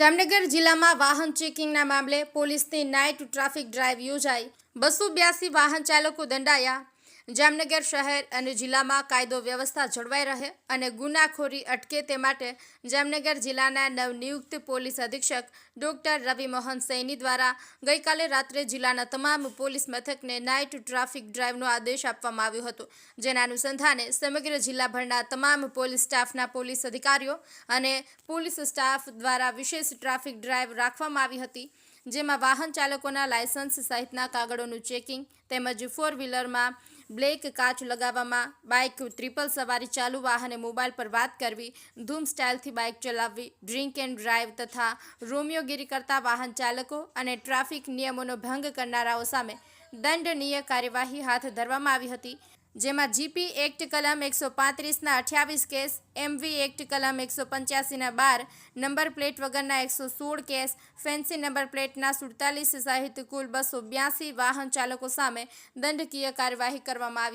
જામનગર જિલ્લામાં વાહન ચેકિંગના મામલે પોલીસની નાઇટ ટ્રાફિક ડ્રાઈવ યોજાઈ. બસો બ્યાસી વાહન ચાલકો દંડાયા. જામનગર શહેર અને જિલ્લામાં કાયદો વ્યવસ્થા જળવાઈ રહે અને ગુનાખોરી અટકે તે માટે જામનગર જિલ્લાના નવનિયુક્ત પોલીસ અધિક્ષક ડોક્ટર રવિ મોહન સૈની દ્વારા ગઈકાલે રાત્રે જિલ્લાના તમામ પોલીસ મથકને નાઇટ ટ્રાફિક ડ્રાઈવનો આદેશ આપવામાં આવ્યો હતો. જેના અનુસંધાને સમગ્ર જિલ્લાભરના તમામ પોલીસ સ્ટાફના પોલીસ અધિકારીઓ અને પોલીસ સ્ટાફ દ્વારા વિશેષ ટ્રાફિક ડ્રાઈવ રાખવામાં આવી હતી, જેમાં વાહન ચાલકોના લાયસન્સ સહિતના કાગળોનું ચેકિંગ તેમજ ફોર વ્હીલરમાં બ્લેક કાચ લગાવવામાં બાઇક ટ્રિપલ સવારી ચાલુ વાહને મોબાઈલ પર વાત કરવી, ધૂમ સ્ટાઇલથી બાઇક ચલાવવી, ડ્રિંક એન્ડ ડ્રાઈવ તથા રોમિયોગીરી કરતા વાહન ચાલકો અને ટ્રાફિક નિયમોનો ભંગ કરનારાઓ સામે દંડનીય કાર્યવાહી હાથ ધરવામાં આવી હતી. જેમાં જીપી એક્ટ કલમ એકસો પાંત્રીસના અઠ્યાવીસ કેસ, એમવી એક્ટ કલમ એકસો પંચ્યાસીના બાર, નંબર પ્લેટ વગરના એકસો સોળ કેસ, ફેન્સી નંબર પ્લેટના સુડતાલીસ સહિત કુલ બસો બ્યાસી વાહન ચાલકો સામે દંડકીય કાર્યવાહી કરવામાં આવી